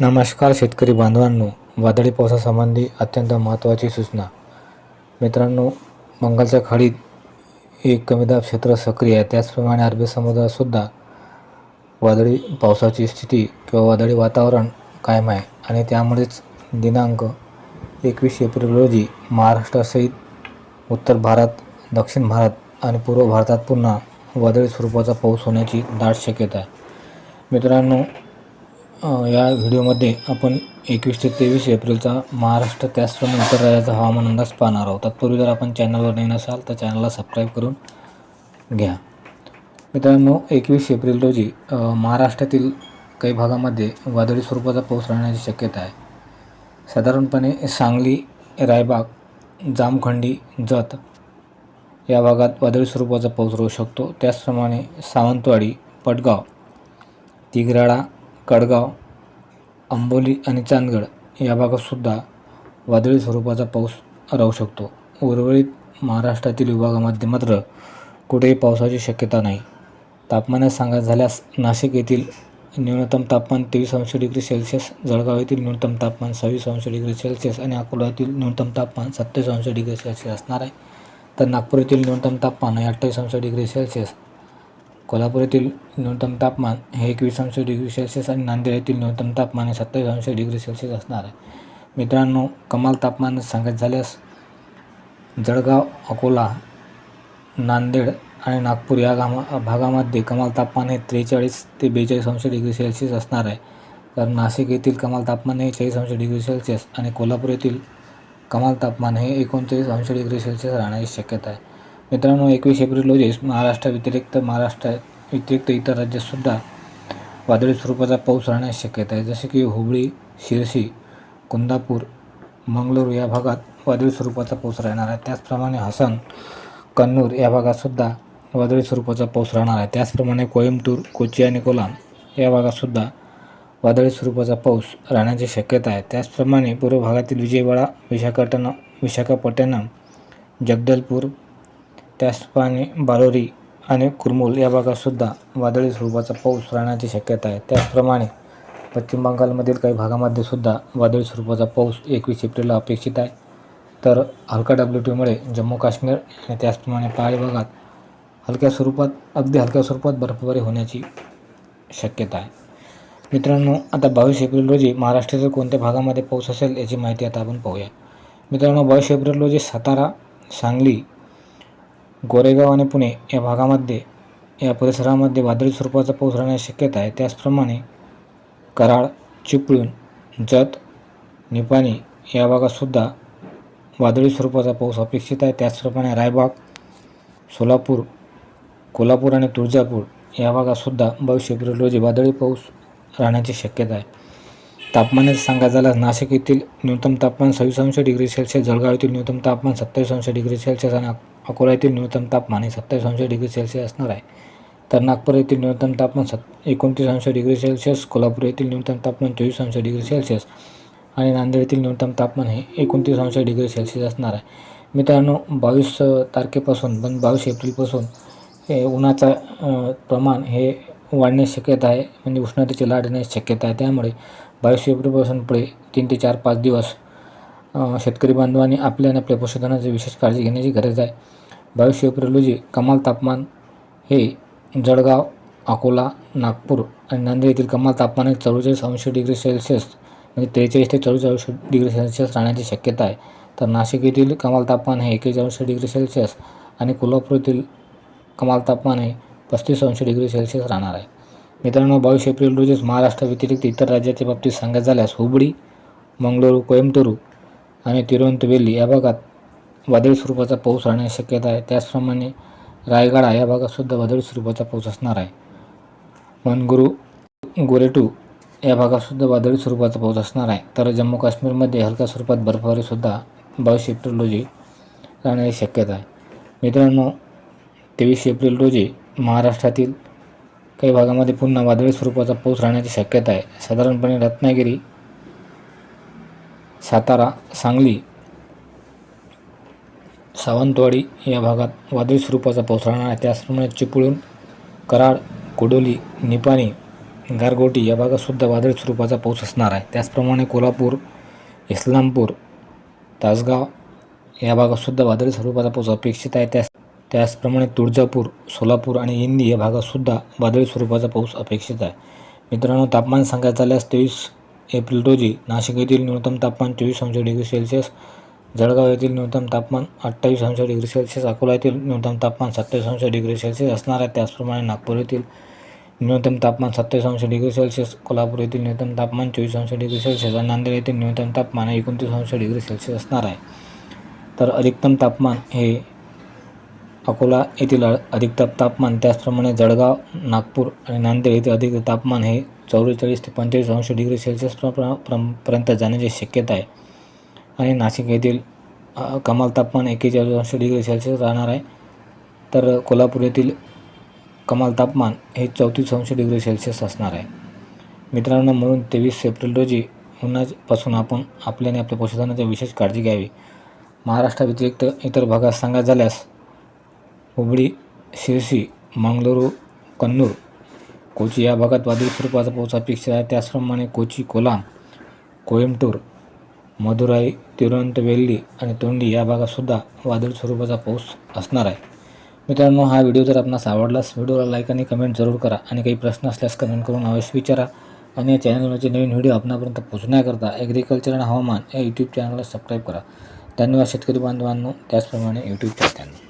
नमस्कार शेतकरी बांधवांनो वादळी पावसासंबंधी अत्यंत महत्त्वाची सूचना. मित्रांनो बंगालच्या खाडीत एक कमी दाब क्षेत्र सक्रिय आहे. त्याचप्रमाणे अरबी समुद्रातसुद्धा वादळी पावसाची स्थिती किंवा वादळी वातावरण कायम आहे. आणि त्यामुळेच दिनांक एकवीस एप्रिल रोजी महाराष्ट्रासहित उत्तर भारत दक्षिण भारत आणि पूर्व भारतात पुन्हा वादळी स्वरूपाचा पाऊस होण्याची दाट शक्यता आहे. मित्रांनो या व्हिडिओमध्ये आपण एकवीस ते तेवीस एप्रिलचा महाराष्ट्र त्याचप्रमाणे इतर राज्याचा हवामान अंदाज पाहणार आहोत. तत्पूर्वी जर आपण चॅनलवर नवीन असाल तर चॅनलला सबस्क्राईब करून घ्या. मित्रांनो एकवीस एप्रिल रोजी महाराष्ट्रातील काही भागामध्ये वादळी स्वरूपाचा पाऊस राहण्याची शक्यता आहे. साधारणपणे सांगली रायबाग जामखंडी जत या भागात वादळी स्वरूपाचा पाऊस राहू शकतो. त्याचप्रमाणे सावंतवाडी पटगाव तिगराळा कडगाव आंबोली आणि चांदगड या भागातसुद्धा वादळी स्वरूपाचा पाऊस राहू शकतो. उर्वरित महाराष्ट्रातील विभागामध्ये मात्र कुठेही पावसाची शक्यता नाही. तापमानात सांगायचं झाल्यास नाशिक येथील न्यूनतम तापमान तेवीस अंश डिग्री सेल्सिअस जळगाव येथील न्यूनतम तापमान सव्वीस अंश डिग्री सेल्सिअस आणि अकोला येथील न्यूनतम तापमान सत्तावीस अंश डिग्री सेल्सिअस असणार आहे. तर नागपूर येथील न्यूनतम तापमान हे अठ्ठावीस अंश डिग्री सेल्सिअस कोल्हापूर येथील न्यूनतम तापमान हे एकवीस अंश डिग्री सेल्सिअस आणि नांदेड येथील न्यूनतम तापमान हे सत्तावीस अंश डिग्री सेल्सिअस असणार आहे. मित्रांनो कमाल तापमान सांगायचं झाल्यास जळगाव अकोला नांदेड आणि नागपूर या गामा भागामध्ये कमाल तापमान हे त्रेचाळीस ते बेचाळीस अंश डिग्री सेल्सिअस असणार आहे. तर नाशिक येथील कमाल तापमान हे चाळीस अंश डिग्री सेल्सिअस आणि कोल्हापूर येथील कमाल तापमान हे एकोणचाळीस अंश डिग्री सेल्सिअस राहण्याची शक्यता आहे. मित्रांनो एकवीस एप्रिल रोजी महाराष्ट्राव्यतिरिक्त महाराष्ट्रा व्यतिरिक्त इतर राज्यातसुद्धा वादळी स्वरूपाचा पाऊस राहण्याची शक्यता आहे. जसे की हुबळी शिरसी कुंदापूर मंगळूर या भागात वादळी स्वरूपाचा पाऊस राहणार आहे. त्याचप्रमाणे हसन कन्नूर या भागातसुद्धा वादळी स्वरूपाचा पाऊस राहणार आहे. त्याचप्रमाणे कोइंबतूर कोची आणि कोलाम या भागातसुद्धा वादळी स्वरूपाचा पाऊस राहण्याची शक्यता आहे. त्याचप्रमाणे पूर्व भागातील विजयवाडा विशाखापट्टणम विशाखापट्टणम जगदलपूर त्याचप्रमाणे बालोरी आणि कुरमूल या भागातसुद्धा वादळी स्वरूपाचा पाऊस राहण्याची शक्यता आहे. त्याचप्रमाणे पश्चिम बंगालमधील काही भागामध्ये सुद्धा वादळी स्वरूपाचा पाऊस एकवीस एप्रिलला अपेक्षित आहे. तर हलका डब्ल्यू टीमुळे जम्मू काश्मीर आणि त्याचप्रमाणे पहाडी भागात हलक्या स्वरूपात अगदी हलक्या स्वरूपात बर्फबारी होण्याची शक्यता आहे. मित्रांनो आता बावीस एप्रिल रोजी महाराष्ट्रातील कोणत्या भागामध्ये पाऊस असेल याची माहिती आता आपण पाहूया. मित्रांनो बावीस एप्रिल रोजी सातारा सांगली गोरेगाव आणि पुणे या भागामध्ये या परिसरामध्ये वादळी स्वरूपाचा पाऊस राहण्याची शक्यता आहे. त्याचप्रमाणे कराड चिपळूण जत निपाणी या भागातसुद्धा वादळी स्वरूपाचा पाऊस अपेक्षित आहे. त्याचप्रमाणे रायबाग सोलापूर कोल्हापूर आणि तुळजापूर या भागातसुद्धा बावीस एप्रिल रोजी वादळी पाऊस राहण्याची शक्यता आहे. तापमानात सांगायचं झाल्यास नाशिक येथील न्यूनतम तापमान सव्वीस अंश डिग्री सेल्सिअस जळगाव येथील न्यूनतम तापमान सत्तावीस अंश डिग्री सेल्सिअस आणि अकोला येथील न्यूनतम तापमान हे सत्तावीस अंश डिग्री सेल्सिअस असणार आहे. तर नागपूर येथील न्यूनतम तापमान सत् एकोणतीस अंश डिग्री सेल्सिअस कोल्हापूर येथील न्यूनतम तापमान चोवीस अंश डिग्री सेल्सिअस आणि नांदेड येथील न्यूनतम तापमान हे एकोणतीस अंश डिग्री सेल्सिअस असणार आहे. मित्रांनो बावीस तारखेपासून पण बावीस एप्रिलपासून हे उन्हाचा प्रमाण हे वाढण्याची शक्यता आहे म्हणजे उष्णतेची लाट येण्याची शक्यता आहे. त्यामुळे बावीस एप्रिलपासून पुढे तीन ते चार पाच दिवस शेतकरी बांधवांनी आपल्या आणि आपल्या पशुधनाची विशेष काळजी घेण्याची गरज आहे. बावीस एप्रिल रोजी कमाल तापमान हे जळगाव अकोला नागपूर आणि नांदेड येथील कमाल तापमान हे चव्वेचाळीस अंश डिग्री सेल्सिअस म्हणजे त्रेचाळीस ते चव्वेचाळीस डिग्री सेल्सिअस राहण्याची शक्यता आहे. तर नाशिक येथील कमाल तापमान हे एकेचाळीस डिग्री सेल्सिअस आणि कोल्हापूर येथील कमाल तापमान हे पस्तीस अंश डिग्री सेल्सिअस राहणार आहे. मित्रांनो बावीस एप्रिल रोजीच महाराष्ट्र व्यतिरिक्त इतर राज्याच्या बाबतीत सांगायचं झाल्यास हुबळी मंगळुरू कोइंबतूरू आणि तिरुवंतवेली या भागात वादळी स्वरूपाचा पाऊस राहण्याची शक्यता आहे. त्याचप्रमाणे रायगडा या भागातसुद्धा वादळी स्वरूपाचा पाऊस असणार आहे. मनगुरू गोरेटू या भागातसुद्धा वादळी स्वरूपाचा पाऊस असणार आहे. तर जम्मू काश्मीरमध्ये हलक्या स्वरूपात बर्फवारीसुद्धा बावीस एप्रिल रोजी राहण्याची शक्यता आहे. मित्रांनो तेवीस एप्रिल रोजी महाराष्ट्रातील काही भागामध्ये पुन्हा वादळी स्वरूपाचा पाऊस राहण्याची शक्यता आहे. साधारणपणे रत्नागिरी सातारा सांगली सावंतवाडी या भागात वादळी स्वरूपाचा पाऊस राहणार आहे. त्याचप्रमाणे चिपळूण कराड कोडोली निपाणी गारगोटी या भागातसुद्धा वादळी स्वरूपाचा पाऊस असणार आहे. त्याचप्रमाणे कोल्हापूर इस्लामपूर तासगाव या भागातसुद्धा वादळी स्वरूपाचा पाऊस अपेक्षित आहे. त्या त्याचप्रमाणे तुळजापूर सोलापूर आणि इंदी या भागातसुद्धा वादळी स्वरूपाचा पाऊस अपेक्षित आहे. मित्रांनो तापमान सांगायचं झाल्यास तेवीस एप्रिल रोजी नाशिक येथील न्यूनतम तापमान चोवीस अंश डिग्री सेल्सिअस जळगाव येथील न्यूनतम तापमान अठ्ठावीस अंश डिग्री सेल्सिअस अकोला येथील न्यूनतम तापमान सत्तावीस अंश डिग्री सेल्सिअस असणार आहे. त्याचप्रमाणे नागपूर येथील न्यूनतम तापमान सत्तावीस अंश डिग्री सेल्सिअस कोल्हापूर येथील न्यूनतम तापमान चोवीस अंश डिग्री सेल्सिअस आणि नांदेड येथील न्यूनतम तापमान एकोणतीस अंश डिग्री सेल्सिअस असणार आहे. तर अधिकतम तापमान हे अकोला येथील अधिकतम तापमान त्याचप्रमाणे जळगाव नागपूर आणि नांदेड येथील अधिक तापमान हे चौवेचाळीस ते पंचेचाळीस अंश डिग्री सेल्सिअस पर्यंत जाण्याची शक्यता आहे. आणि नाशिक येथील कमाल तापमान एक्केचाळीस अंश डिग्री सेल्सिअस राहणार आहे. तर कोल्हापूर येथील कमाल तापमान हे चौतीस अंश डिग्री सेल्सिअस असणार आहे. मित्रांनो म्हणून तेवीस एप्रिल रोजी उन्हापासून आपण आपल्याने आपल्या पशुधनाची विशेष काळजी घ्यावी. महाराष्ट्राव्यतिरिक्त इतर भागात सांगा झाल्यास हुबळी शिरसी मंगळुरू कन्नूर कोची या भागात वादळी स्वरूपाचा पाऊस अपेक्षित आहे. त्याचप्रमाणे कोची कोलाम कोइंबटूर मदुराई तिरुवनंतवेल्ली आणि तोंडी या भागातसुद्धा वादळी स्वरूपाचा पाऊस असणार आहे. मित्रांनो हा व्हिडिओ जर आपणास आवडलास व्हिडिओला लाईक आणि कमेंट जरूर करा आणि काही प्रश्न असल्यास कमेंट करून अवश्य विचारा आणि या चॅनलवरचे नवीन व्हिडिओ आपणापर्यंत पोहोचण्याकरता ॲग्रिकल्चर आणि हवामान या यूट्यूब चॅनलला सबस्क्राईब करा. धन्यवाद शेतकरी बांधवांनो. त्याचप्रमाणे यूट्यूब चॅनल